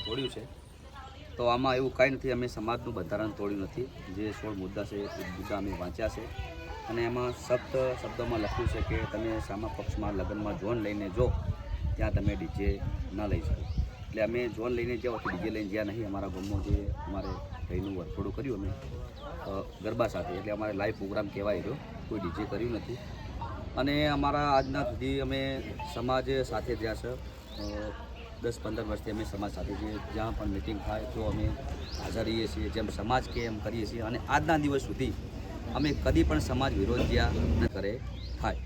બંધારણ તોડ્યું છે. તો આમાં એવું કાંઈ નથી, અમે સમાજનું બંધારણ તોડ્યું નથી. જે સોળ મુદ્દા છે, એ મુદ્દા અમે વાંચ્યા છે. અને એમાં સપ્ત શબ્દોમાં લખ્યું છે કે તમે સામા પક્ષમાં લગ્નમાં જોન લઈને જો, ત્યાં તમે ડીજે ન લઈ શકો. એટલે અમે જોન લઈને જાઓ તો ડીજે લઈને જ્યાં નહીં, અમારા ગામમાં જે અમારે ભાઈનું વરફોડું કર્યું અમે ગરબા સાથે. એટલે અમારે લાઈવ પ્રોગ્રામ કહેવાય રહ્યો. કોઈ ડીજે કર્યું નથી. અને અમારા આજના સુધી અમે સમાજ સાથે જ્યાં છે. દસ પંદર વર્ષથી અમે સમાજ સાથે છીએ. જ્યાં પણ મિટિંગ થાય તો અમે હાજર રહીએ છીએ. જેમ સમાજ કે એમ કરીએ છીએ. અને આજના દિવસ સુધી અમે કદી પણ સમાજ વિરોધ જ્યાં ન કરે, થાય.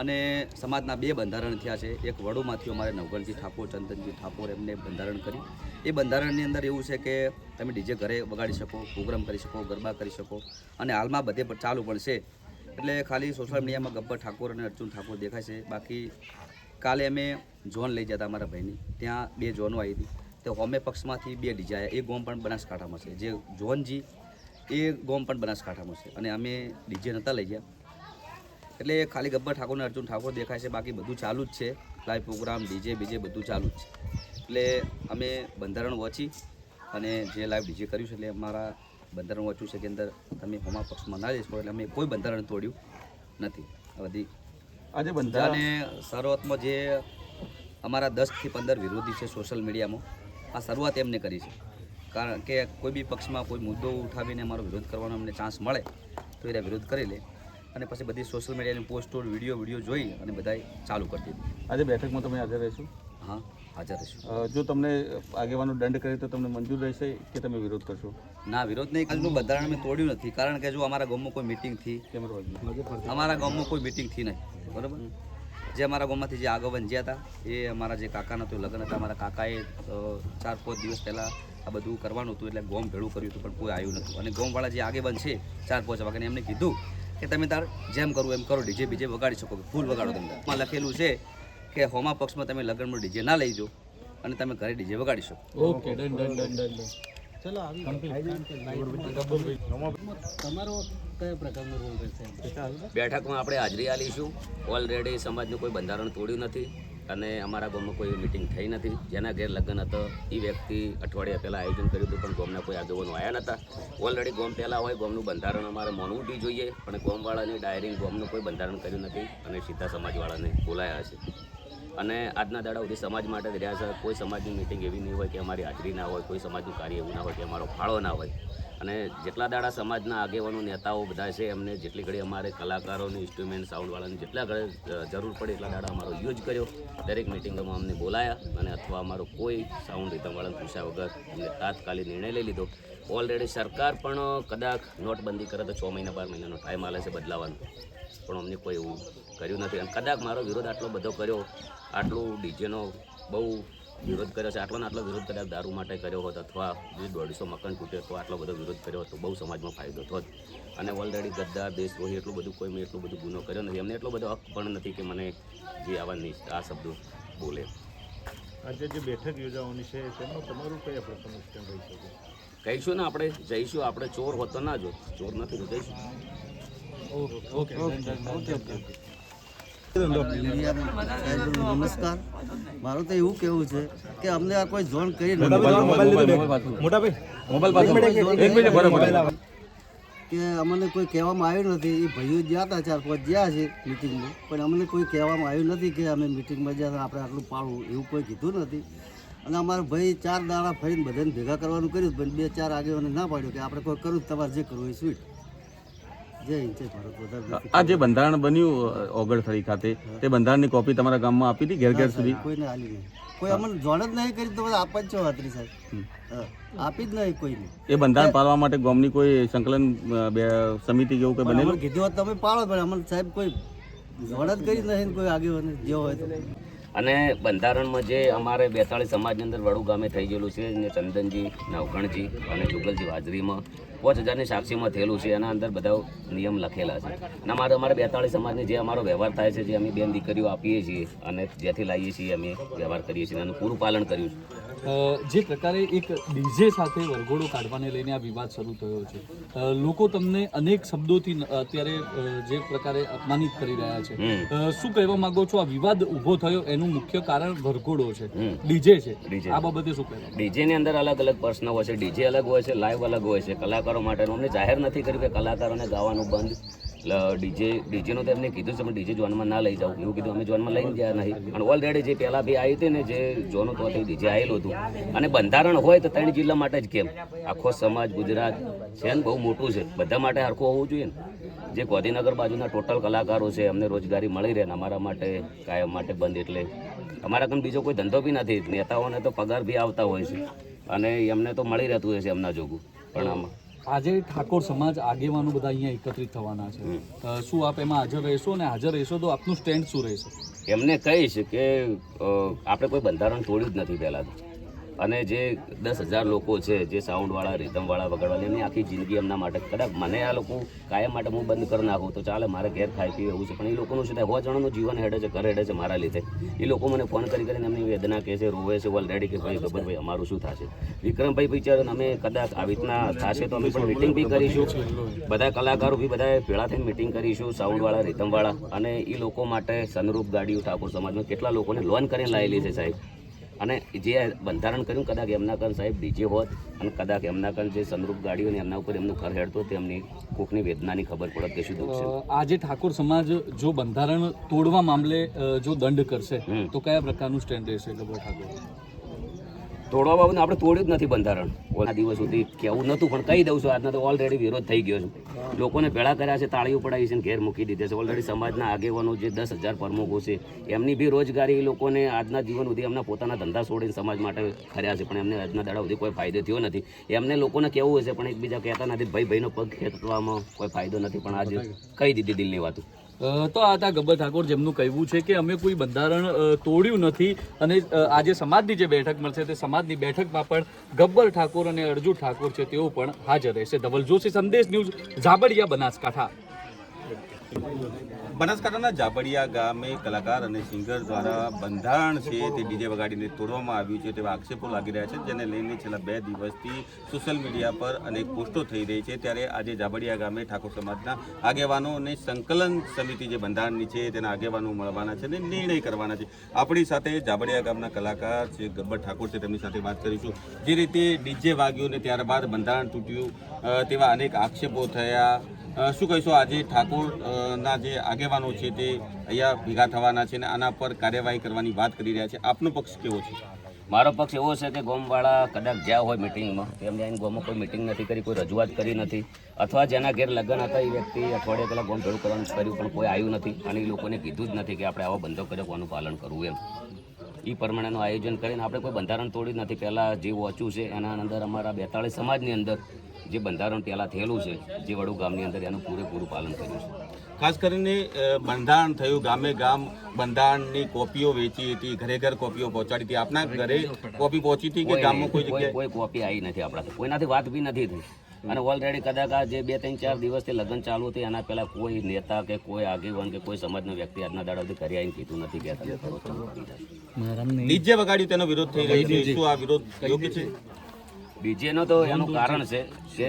અને સમાજના બે બંધારણ થયા છે. એક વડોમાંથી અમારે નવગણજી ઠાકોર, ચંદનજી ઠાકોર એમને બંધારણ કર્યું. એ બંધારણની અંદર એવું છે કે તમે ડીજે ઘરે વગાડી શકો, પ્રોગ્રામ કરી શકો, ગરબા કરી શકો. અને હાલમાં બધે ચાલુ પણ છે. એટલે ખાલી સોશિયલ મીડિયામાં ગબ્બર ઠાકોર અને અર્જુન ઠાકોર દેખાય છે. બાકી કાલે અમે ઝોન લઈ જતા અમારા ભાઈની. ત્યાં બે ઝોનો આવી હતી. તો હોમે પક્ષમાંથી બે ડીજે એ ગોમ પણ બનાસકાંઠામાં છે. જે ઝોનજી એ ગોમ પણ બનાસકાંઠામાં છે. અને અમે ડીજે નહોતા લઈ ગયા. એટલે ખાલી ગબ્બર ઠાકોર અર્જુન ઠાકોર દેખાય છે. બાકી બધું ચાલુ જ છે. લાઈવ પ્રોગ્રામ, ડીજે, બીજે બધું ચાલુ જ છે. એટલે અમે બંધારણ વોચી અને જે લાઈવ ડીજે કર્યું છે, એટલે અમારા બંધારણ વોચ્યું છે કે અંદર તમે હોમા પક્ષમાં ના જઈ શકો. એટલે અમે કોઈ બંધારણ તોડ્યું નથી. બધી આજે બંધારણ. શરૂઆતમાં જે અમારા દસથી પંદર વિરોધી છે સોશિયલ મીડિયામાં આ શરૂઆત એમને કરી છે. કારણ કે કોઈ બી પક્ષમાં કોઈ મુદ્દો ઉઠાવીને અમારો વિરોધ કરવાનો અમને ચાન્સ મળે તો એ વિરોધ કરી લે. અને પછી બધી સોશિયલ મીડિયાની પોસ્ટો વીડિયો વીડિયો જોઈ અને બધાએ ચાલુ કરી દીધું. આજે બેઠકમાં તમે હાજર રહેશો? હા. હાજર રહીશું. જો તમને આગેવાનો દંડ કરે તો તમને મંજૂર રહેશે કે તમે વિરોધ કરશો? ના વિરોધ નહીં આજનું બંધારણ મેં તોડ્યું નથી. કારણ કે જો અમારા ગામમાં કોઈ મિટિંગથી અમારા ગામમાં કોઈ મિટિંગથી નહીં. બરાબર? જે અમારા ગામમાંથી જે આગેવાન જ્યાં હતા એ અમારા જે કાકાના હતું લગ્ન હતા અમારા કાકાએ ચાર પાંચ દિવસ પહેલાં આ બધું કરવાનું હતું એટલે ગોમ ભેળું કર્યું હતું પણ કોઈ આવ્યું નહોતું. અને ગોમવાળા જે આગેવાન છે ચાર પાંચ વાગ્યાને એમને કીધું કે તમે તાર જેમ કરવું એમ કરો ડીજે બીજે વગાડી શકો ફૂલ વગાડો તમે. લખેલું છે કે હોમા પક્ષમાં તમે લગ્નમાં ડીજે ના લઈ જાઓ અને તમે ઘરે ડીજે વગાડી શકો okay done done done done. તમારો કયા પ્રકારનો રોલ રહેશે? બેઠકમાં આપણે હાજરી આલીશું ઓલરેડી સમાજનું કોઈ બંધારણ તોડ્યું નથી અને અમારા ગામમાં કોઈ મિટિંગ થઈ નથી. જેના ઘેર લગ્ન હતો એ વ્યક્તિ અઠવાડિયા પહેલાં આયોજન કર્યું હતું પણ ગામના કોઈ આગેવાનો આવ્યા નહોતા ઓલરેડી ગામ પહેલાં હોય ગામનું બંધારણ અમારે માનવું બી જોઈએ પણ ગોમવાળાને ડાયરી ગામનું કોઈ બંધારણ કર્યું નથી અને સીધા સમાજવાળાને બોલાયા છે અને આજના દાડા સુધી સમાજ માટે જ રહ્યા છે. કોઈ સમાજની મિટિંગ એવી નહીં હોય કે અમારી હાજરી ના હોય, કોઈ સમાજનું કાર્ય એવું ના હોય કે અમારો ફાળો ના હોય. અને જેટલા દાડા સમાજના આગેવાનો, નેતાઓ બધા છે, એમને જેટલી ઘડી અમારે કલાકારોની ઇન્સ્ટ્રુમેન્ટ સાઉન્ડવાળાની જેટલા ઘડે જરૂર પડે એટલા દાડા અમારો યુઝ કર્યો. દરેક મિટિંગોમાં અમને બોલાયા અને અથવા અમારો કોઈ સાઉન્ડ રીતમવાળાને પૂછ્યા વગર અમને તાત્કાલિક નિર્ણય લઈ લીધો. ઓલરેડી સરકાર પણ કદાચ નોટબંધી કરે તો છ મહિના, બાર મહિનાનો ટાઈમ આલે છે બદલાવાનો. પણ અમને કોઈ એવું કર્યું નથી. અને કદાચ મારો વિરોધ આટલો બધો કર્યો આટલું ડીજેનો બહુ વિરોધ કર્યો છે આટલો ને આટલો વિરોધ કદાચ દારૂ માટે કર્યો હોત અથવા જે દોઢસો મકાન તૂટે તો આટલો બધો વિરોધ કર્યો હતો બહુ સમાજમાં ફાયદો થોત અને ઓલરેડી ગદ્દાર દેશદ્રોહી એટલું બધું કોઈ મેં એટલું બધું ગુનો કર્યો નથી. એમને એટલો બધો હક પણ નથી કે મને જે આવા આ શબ્દો બોલે. આજે જે બેઠક યોજાવાની છે તેમાં તમારું કઈ આપણે સમસ્યા રહી શકે? કહીશું ને આપણે જઈશું. આપણે ચોર હોતો ના જો ચોર નથી તો જઈશું. નમસ્કાર. મારું તો એવું કેવું છે કે અમને આ કોઈ ઝોન કરી કે અમને કોઈ કહેવામાં આવ્યું નથી. એ ભાઈઓ જ્યાં હતા ચાર પાંચ જ્યાં છે મિટિંગમાં. પણ અમને કોઈ કહેવામાં આવ્યું નથી કે અમે મિટિંગમાં જ્યાં આપણે આટલું પાડવું એવું કોઈ કીધું નથી. અને અમારા ભાઈ ચાર દાડા ફરીને બધાને ભેગા કરવાનું કર્યું પણ બે ચાર આગેવાને ના પાડ્યું કે આપણે કોઈ કરવું તમારે જે કરવું એ સ્વીટ જય હિન્દ જય ભારત વધારે આ જે બંધારણ બન્યું ઓગળથળી ખાતે તે બંધારણની કોપી તમારા ગામમાં આપી હતી ઘેર ઘેર સુધી? કોઈને હાલી નહીં. કોઈ અમને જોડ જ નહીં કરી તો બધા આપવા જ છો વાતરી સાહેબ. આપી જ નહીં કોઈને. એ બંધારણ પાળવા માટે ગામની કોઈ સંકલન સમિતિ જેવું કંઈ બનેલું? કીધું તમે પાડો પણ અમને સાહેબ કોઈ જોડ જ કરી નહીં કોઈ આગેવાને જે હોય તો. અને બંધારણમાં જે અમારે બેતાળીસ સમાજની અંદર વડુ ગામે થઈ ગયેલું છે, ને ચંદનજી નવઘણજી અને જુગલજી હાજરીમાં પાંચ હજારની સાક્ષીમાં થયેલું છે, એના અંદર બધા નિયમ લખેલા છે. અને અમારે અમારે બેતાળીસ સમાજની જે અમારો વ્યવહાર થાય છે, જે અમે બેન દીકરીઓ આપીએ છીએ અને જેથી લાવીએ છીએ, અમે વ્યવહાર કરીએ છીએ એનું પૂરું પાલન કર્યું છે. જે પ્રકારે એક ડીજે સાથે વરઘોડો કાઢવાને લઈને આ વિવાદ શરૂ થયો છે. લોકો તમને અનેક શબ્દોથી અત્યારે જે પ્રકારે અપમાનિત કરી રહ્યા છે. શું કહેવા માંગો છો? આ વિવાદ ઊભો થયો એનું મુખ્ય કારણ વરઘોડો છે. ડીજે છે. આ બાબતે શું કહેવા ડીજે ડીજેની અંદર અલગ અલગ પ્રશ્નો હોય છે. ડીજે અલગ હોય છે લાઈવ અલગ હોય છે. કલાકારો માટેનું અમને જાહેર નથી કર્યું કે કલાકારોને ગાવાનું બંધ. ડીજે, ડીજેનું તો એમને કીધું છે, પણ ડીજે જોનમાં ના લઈ જાવ એવું કીધું, અમે જોનમાં લઈને ગયા નહીં. પણ ઓલરેડી જે પહેલાં બી આવી હતી ને, જે જોનું તો ડીજે આવેલું હતું. અને બંધારણ હોય તો ત્રણ જિલ્લા માટે જ કેમ? આખો સમાજ, ગુજરાત છે ને, બહુ મોટું છે. બધા માટે હરખું હોવું જોઈએ ને. જે ગાંધીનગર બાજુના ટોટલ કલાકારો છે અમને રોજગારી મળી રહે ને અમારા માટે, કાયમ માટે બંધ એટલે. અમારા કંઈ બીજો કોઈ ધંધો બી નથી. નેતાઓને તો પગાર બી આવતા હોય છે. અને એમને તો મળી રહેતું હોય છે એમના જોગું, પણ આમાં. આજે ઠાકોર સમાજ આગેવાનો બધા અહીંયા એકત્રિત થવાના છે. શું આપ એમાં હાજર રહેશો અને હાજર રહેશો તો આપનું સ્ટેન્ડ શું રહેશે? એમને કહીશ કે આપણે કોઈ બંધારણ તોડ્યું જ નથી પહેલાં તો. અને જે દસ હજાર લોકો છે, જે સાઉન્ડવાળા રિધમવાળા વગાડવાળા એમની આખી જિંદગી એમના માટે. કદાચ મને આ લોકો કાયમ માટે હું બંધ કરી નાખું તો ચાલે, મારે ઘેર ખાઈ પીવું એવું છે. પણ એ લોકોનું શું થાય? સો જણાનું જીવન હેડે છે, ઘર હેડે છે મારા લીધે. એ લોકો મને ફોન કરી કરીને એમની વેદના કહે છે, રોવે છે ઓલરેડી કે ભાઈ ભાઈ અમારું શું થશે? વિક્રમભાઈ પિક્ચર અમે કદાચ આવી રીતના થશે તો અમે પણ મિટિંગ બી કરીશું. બધા કલાકારો બી બધા ભેળા થઈને મિટિંગ કરીશું સાઉન્ડવાળા રિધમવાળા અને એ લોકો માટે સનરૂપ ગાડીઓ ઠાકોર સમાજમાં કેટલા લોકોને લોન કરીને લાવેલી છે સાહેબ. અને જે બંધારણ કર્યું કદાચ એમના કન સાહેબ ડીજે હોત અને કદાચ એમના કન જે સંદરૂપ ગાડીઓ ને એમના ઉપર એમનું ઘર હેડતો તેમની કોકની વેદનાની ખબર પડત કે શું દુઃખ છે આજે ઠાકોર સમાજ જો બંધારણ તોડવા મામલે જો દંડ કરશે. તો કયા પ્રકારનું સ્ટેન્ડ રહેશે ગબર ઠાકોર તોડવા બાબતનું આપણે તોડ્યું જ નથી બંધારણ. ઓલા દિવસ સુધી કેવું નહોતું પણ કહી દઉં છું આજના તો ઓલરેડી વિરોધ થઈ ગયો છે. લોકોને ભેળા કર્યા છે તાળીઓ પડાવી છે ને ઘેર મૂકી દીધે છે. ઓલરેડી સમાજના આગેવાનો જે દસ હજાર પ્રમુખો છે એમની બી રોજગારી લોકોને આજના જીવન સુધી એમના પોતાના ધંધા છોડીને સમાજ માટે ખર્યા છે પણ એમને આજના દાડા સુધી કોઈ ફાયદો થયો નથી. એમને લોકોને કેવું હશે પણ એકબીજા કહેતા નથી ભાઈ ભાઈનો પગ ખેંચવામાં કોઈ ફાયદો નથી. પણ આજે કહી દીધી દિલની વાતો. તો આ હતા ગબ્બર ઠાકોર જેમનું કહેવું છે કે અમે કોઈ બંધારણ તોડ્યું નથી અને આજે સમાજની જે બેઠક મળશે તે સમાજની બેઠકમાં પણ ગબ્બર ઠાકોર અને અર્જુ ઠાકોર છે તેઓ પણ હાજર રહેશે. ધવલ જોશી સંદેશ ન્યૂઝ, ઝાબડિયા બનાસકાંઠા. બનાસકાંઠાના જાબડિયા ગામે કલાકાર અને સિંગર દ્વારા બંધારણ છે તે ડીજે વગાડીને તોડવામાં આવ્યું છે તેવા આક્ષેપો લાગી રહ્યા છે, જેને લઈને છેલ્લા બે દિવસથી સોશિયલ મીડિયા પર અનેક પોસ્ટો થઈ રહી છે. ત્યારે આજે જાબડિયા ગામે ઠાકોર સમાજના આગેવાનો અને સંકલન સમિતિ જે બંધારણની છે તેના આગેવાનો મળવાના છે અને નિર્ણય કરવાના છે. આપણી સાથે જાબડિયા ગામના કલાકાર છે ગબ્બર ઠાકોર છે, તેમની સાથે વાત કરીશું. જે રીતે ડીજે વાગ્યું ને ત્યારબાદ બંધારણ તૂટ્યું તેવા અનેક આક્ષેપો થયા. શું કહીશું? આજે ઠાકોરના જે આગેવાનો છે તે અહીંયા ભેગા થવાના છે અને આના પર કાર્યવાહી કરવાની વાત કરી રહ્યા છે. આપનો પક્ષ કેવો છે? મારો પક્ષ એવો છે કે ગોમવાળા કદાચ જ્યાં હોય મિટિંગમાં. તેમને આવીને ગોમમાં કોઈ મિટિંગ નથી કરી, કોઈ રજૂઆત કરી નથી. અથવા જેના ઘેર લગ્ન હતા એ વ્યક્તિ અઠવાડિયા પહેલાં ગોમ ભેળું કરવાનું કર્યું, પણ કોઈ આવ્યું નથી. અને એ લોકોને કીધું જ નથી કે આપણે આવો બંધો કર્યો કોનું પાલન કરવું એમ. એ પ્રમાણેનું આયોજન કરીને આપણે કોઈ બંધારણ તોડ્યું નથી. પહેલાં જે વોચ્યું છે એના અંદર અમારા બેતાળીસ સમાજની અંદર જે બંધારણ પહેલાં થયેલું છે જે વડુ ગામની અંદર એનું પૂરેપૂરું પાલન કર્યું છે. ખાસ કરીને બંધારણ થયું ગામે ગામ બંધારણની કોપીઓ વેચી હતી ઘરે ઘર કોપીઓ પહોંચાડી હતી. આપના ઘરે કોપી પહોંચી હતી કે ગામમાં કોઈ જગ્યાએ? કોઈ કોપી આવી નથી આપણાથી. કોઈનાથી વાત બી નથી થઈ. અને ઓલરેડી કદાચ આ જે બે ત્રણ ચાર દિવસથી લગ્ન ચાલુ હતી એના પહેલા કોઈ નેતા કે કોઈ આગેવાન કે કોઈ સમાજનો વ્યક્તિ આજના દાડા સુધી ઘરે આવીને કીધું નથી કે તમે કરો. ડીજે વગાડ્યું તેનો વિરોધ થઈ રહ્યો છે. શું આ વિરોધ યોગ્ય છે? ડીજેનો તો એનું કારણ છે. કે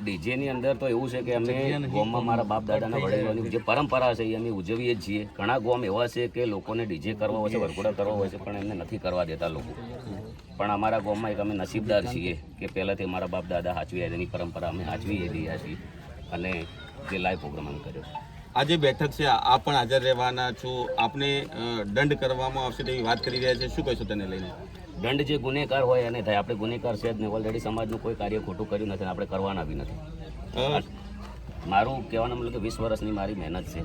ડીજેની અંદર તો એવું છે કે અમે ગોમમાં મારા બાપ દાદાના વડીલોની જે પરંપરા છે એ અમે ઉજવીએ છીએ. ઘણા ગોમ એવા છે કે લોકોને ડીજે કરવા હોય છે વરઘોડા કરવા હોય છે પણ એમને નથી કરવા દેતા લોકો. પણ અમારા ગોમમાં એક અમે નસીબદાર છીએ કે પહેલાંથી અમારા બાપ દાદા હાચવી એની પરંપરા અમે હાચવી રહ્યા છીએ અને જે લાઈવ પ્રોગ્રામ અમે કર્યો છે. આજે બેઠક છે આપ પણ હાજર રહેવાના છો. આપને દંડ કરવામાં આવશે તેવી વાત કરી રહ્યા છે. શું કહેશો તેને લઈને? દંડ જે ગુનેગાર હોય એને થાય. આપણે ગુનેગાર છે જ નહીં ઓલરેડી સમાજનું કોઈ કાર્ય ખોટું કર્યું નથી આપણે કરવાના બી નથી. મારું કહેવાનું મતલબ કે વીસ વર્ષની મારી મહેનત છે.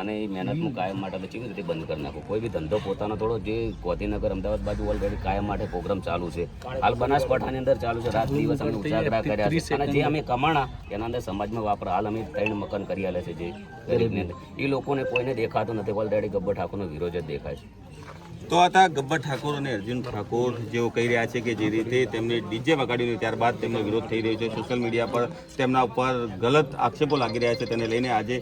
અને એ મહેનત હું કાયમ માટે કેવી રીતે બંધ કરી નાખું? કોઈ બી ધંધો પોતાનો થોડો જે ગોધીનગર અમદાવાદ બાજુ ઓલરેડી કાયમ માટે પ્રોગ્રામ ચાલુ છે. હાલ બનાસકાંઠાની અંદર ચાલુ છે. રાત દિવસ અમે ઉજાગરા કર્યા છે. અને જે અમે કમાણા એના અંદર સમાજમાં વાપરા. હાલ અમે ત્રણ મકાન કરી આલે છે જે ગરીબની. અંદર એ લોકોને કોઈને દેખાતું નથી. ઓલરેડી ગબ્બર ઠાકોરનો વિરોધ જ દેખાય છે. તો હતા ગબ્બર ઠાકોર અને અર્જુન ઠાકોર જેઓ કહી રહ્યા છે કે જે રીતે તેમને ડીજે વગાડ્યું ત્યારબાદ તેમનો વિરોધ થઈ રહ્યો છે. સોશિયલ મીડિયા પર તેમના ઉપર ગલત આક્ષેપો લાગી રહ્યા છે. તેને લઈને આજે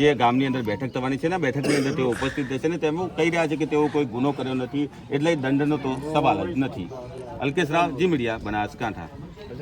જે ગામની અંદર બેઠક થવાની છે ને બેઠકની અંદર તેઓ ઉપસ્થિત રહેશે ને તેઓ કહી રહ્યા છે કે તેઓ કોઈ ગુનો કર્યો નથી, એટલે દંડનો તો સવાલ જ નથી. Alkesh Rao, G media, Banaskantha.